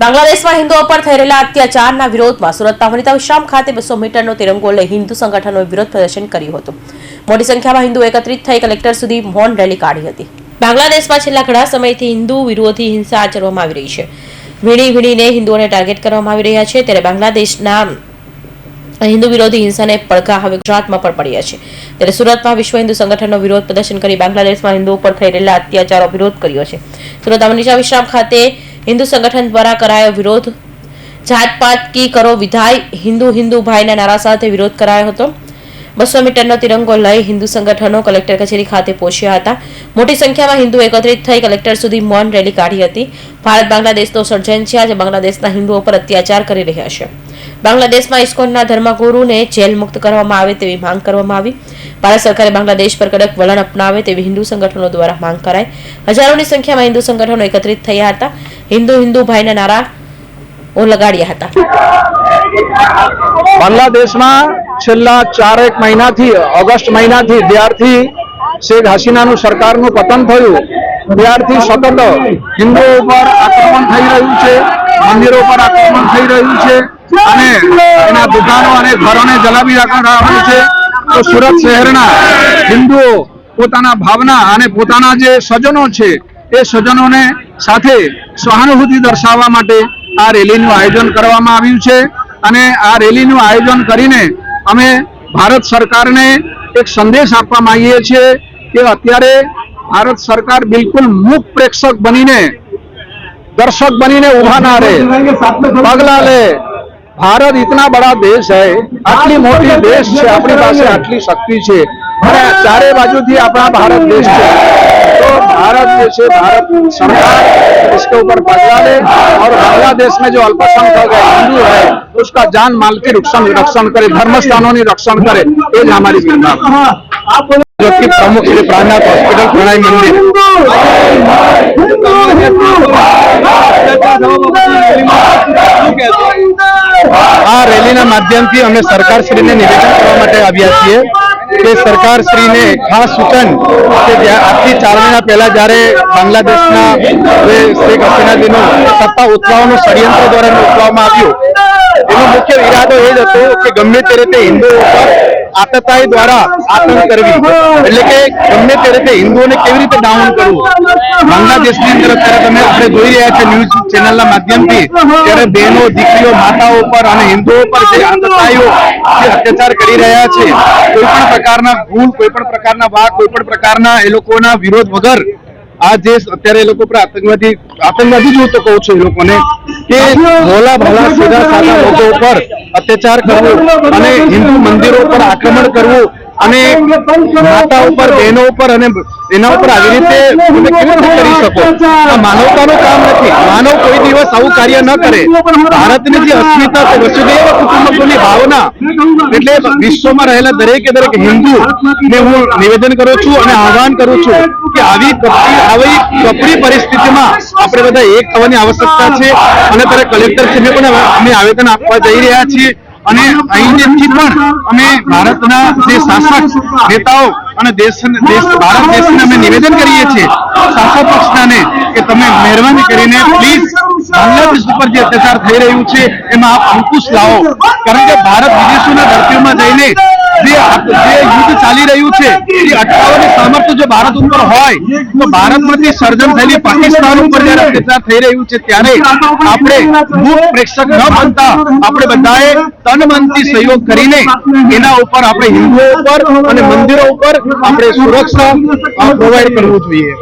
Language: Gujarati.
બાંગ્લાદેશમાં હિન્દુઓ પર થઈ રહેલા અત્યાચારના વિરોધમાં સુરતમાં વનિતા વિશ્રામ ખાતે બસો મીટરનો તિરંગો લઈ હિન્દુ સંગઠનોએ વિરોધ પ્રદર્શન કર્યું હતું. મોટી સંખ્યામાં હિન્દુ એકત્રિત થઈ કલેક્ટર સુધી મૌન રેલી કાઢી હતી. બાંગ્લાદેશમાં છેલ્લા ઘણા સમયથી હિન્દુ વિરોધી હિંસા આચરવામાં આવી રહી છે. વીણી વીણીને હિન્દુઓને ટાર્ગેટ કરવામાં આવી રહ્યા છે, ત્યારે બાંગ્લાદેશના હિન્દુ વિરોધી હિંસાને પડઘા હવે ગુજરાતમાં પણ પડ્યા છે. ત્યારે સુરતમાં વિશ્વ હિન્દુ સંગઠનનો વિરોધ પ્રદર્શન કરી બાંગ્લાદેશમાં હિન્દુઓ પર થઈ રહેલા અત્યાચારો વિરોધ કર્યો છે. સુરત અમનીચા વિશ્રામ ખાતે હિન્દુ સંગઠન દ્વારા કરાયો વિરોધ. જાત પાત કી કરો વિધાય, હિન્દુ હિન્દુ ભાઈના નારા સાથે વિરોધ કરાયો હતો. બસો મીટરનો તિરંગો લઈ હિન્દુ સંગઠનો કલેક્ટર કચેરી ખાતે પહોંચ્યા હતા. મોટી સંખ્યામાં હિન્દુ એકત્રિત થઈ કલેક્ટર સુધી મૌન રેલી કાઢી હતી. ભારત બાંગ્લાદેશનો સર્જન છે. આજે બાંગ્લાદેશના હિન્દુઓ પર અત્યાચાર કરી રહ્યા છે. બાંગ્લાદેશમાં ઇસ્કોનના ધર્મગુરુને જેલ મુક્ત કરવામાં આવે તેવી માંગ કરવામાં આવી. ભારત સરકારે બાંગ્લાદેશ પર કડક વલણ અપનાવે તેવી હિન્દુ સંગઠનો દ્વારા માંગ કરાઈ. હજારોની સંખ્યામાં હિન્દુ સંગઠનો એકત્રિત થયા હતા. હિન્દુ હિન્દુ ભાઈના નારા લગાડ્યા હતા. બાંગ્લાદેશમાં છેલ્લા ચારેક મહિનાથી, ઓગસ્ટ મહિનાથી જ્યારથી શેખ હસીનાનું સરકારનું પતન થયું, ત્યારથી સતત હિન્દુઓ ઉપર આક્રમણ થઈ રહ્યું છે, મંદિરો પર આક્રમણ થઈ રહ્યું છે અને એના દુકાનો અને ઘરોને જલાવી રાખવામાં આવ્યું છે. તો સુરત શહેરના હિન્દુઓ પોતાના ભાવના અને પોતાના જે સ્વજનો છે, એ સ્વજનોને સાથે સહાનુભૂતિ દર્શાવવા માટે આ રેલીનું આયોજન કરવામાં આવ્યું છે. અને આ રેલીનું આયોજન કરીને અમે ભારત સરકારને એક સંદેશ આપવા માંગીએ છીએ કે અત્યારે ભારત સરકાર બિલકુલ મૂક પ્રેક્ષક બનીને, દર્શક બનીને ઊભા ના રહે, પગલા લે. ભારત ઇતના બડા દેશ હૈ આટલી મોટી દેશ છે આપણી પાસે આટલી શક્તિ છે અને ચારે બાજુથી આપણા ભારત દેશ છે तो भारत जो है भारत सरकार इसके ऊपर पगला ले और बांग्लादेश में जो अल्पसंख्यक है हिंदू है उसका जान माल की रक्षण रक्षण करे धर्म स्थानों की रक्षण करे ये જ हमारी विनम्र जबकि प्रमुख श्री प्राणनाथ हॉस्पिटल प्रणाई मंदिर આ રેલીના માધ્યમથી અમે સરકારશ્રીને નિવેદન કરવા માટે આવ્યા છીએ કે સરકારશ્રીને ખાસ સૂચન કે આજથી ચાર મહિના પહેલા જ્યારે બાંગ્લાદેશના જે શેખ હસીનાજીનું સત્તા ઉથલાવવાનું ષડયંત્ર દ્વારા એમને આવ્યું, એનો મુખ્ય ઈરાદો એ જ હતો કે ગમે તે રીતે હિન્દુઓ ઉપર આતતાઈ દ્વારા આતંક કરવી. એટલે કે ગમે તે હિન્દુઓને કેવી રીતે ડાઉન કરવું? બાંગ્લાદેશની અંદર અત્યારે તમે આપણે જોઈ રહ્યા છે ન્યૂઝ ચેનલના માધ્યમથી, ત્યારે બહેનો, દીકરીઓ, માતાઓ પર અને હિન્દુઓ પર જે આતતાઈઓ જે અત્યાચાર કરી રહ્યા છે કોઈ પણ પ્રકારના ભૂલ કોઈ પણ પ્રકારના વાક કોઈ પણ પ્રકારના એ લોકોના વિરોધ વગર આ જે અત્યારે એ લોકો પર આતંકવાદી આતંકવાદી જ હું તો કહું છું એ લોકોને કે ભોલા ભોલા સીધા સાધા લોકો ઉપર અત્યાચાર કરવો અને હિન્દુ મંદિરો પર આક્રમણ કરવું અને માતા ઉપર બહેનો ઉપર અને એના ઉપર આવી રીતે તમે કેવી રીતે કરી શકો? આ માનવતાનું કામ નથી. માનવ કોઈ દિવસ આવું કાર્ય ન કરે. ભારતની જે અસ્મિતા છે વસુદેવ કુટુંબકની ભાવના એટલે વિશ્વમાં રહેલા દરેકે દરેક હિન્દુ ને હું નિવેદન કરું છું અને આહ્વાન કરું છું કે આવી કપરી આવી કપરી પરિસ્થિતિમાં આપણે બધા એક થવાની આવશ્યકતા છે અને ત્યારે કલેક્ટરશ્રીને પણ અમે આવેદન આપવા જઈ રહ્યા છીએ. અને અહીંથી પણ અમે ભારતના જે શાસક નેતાઓ અને દેશ દેશ ભારત દેશને અમે નિવેદન કરીએ છીએ શાસક પક્ષનાને કે તમે મહેરબાની કરીને પ્લીઝ બાંગ્લાદેશ ઉપર જે અત્યાચાર થઈ રહ્યું છે, એમાં આપ અંકુશ લાવો. કારણ કે ભારત વિદેશોના ધરતીઓમાં જઈને જે યુદ્ધ ચાલી રહ્યું છે, એ અટકાવવાની સામર્થ્ય જો ભારત ઉપર હોય, તો ભારતમાંથી સર્જન થયેલી પાકિસ્તાન ઉપર જયારે અત્યાચાર થઈ રહ્યું છે, ત્યારે આપણે મુખ પ્રેક્ષક ન બનતા, આપણે બધાએ તન મનથી સહયોગ કરીને એના ઉપર આપણે હિન્દુઓ ઉપર અને મંદિરો ઉપર આપણે સુરક્ષા પ્રોવાઈડ કરવું જોઈએ.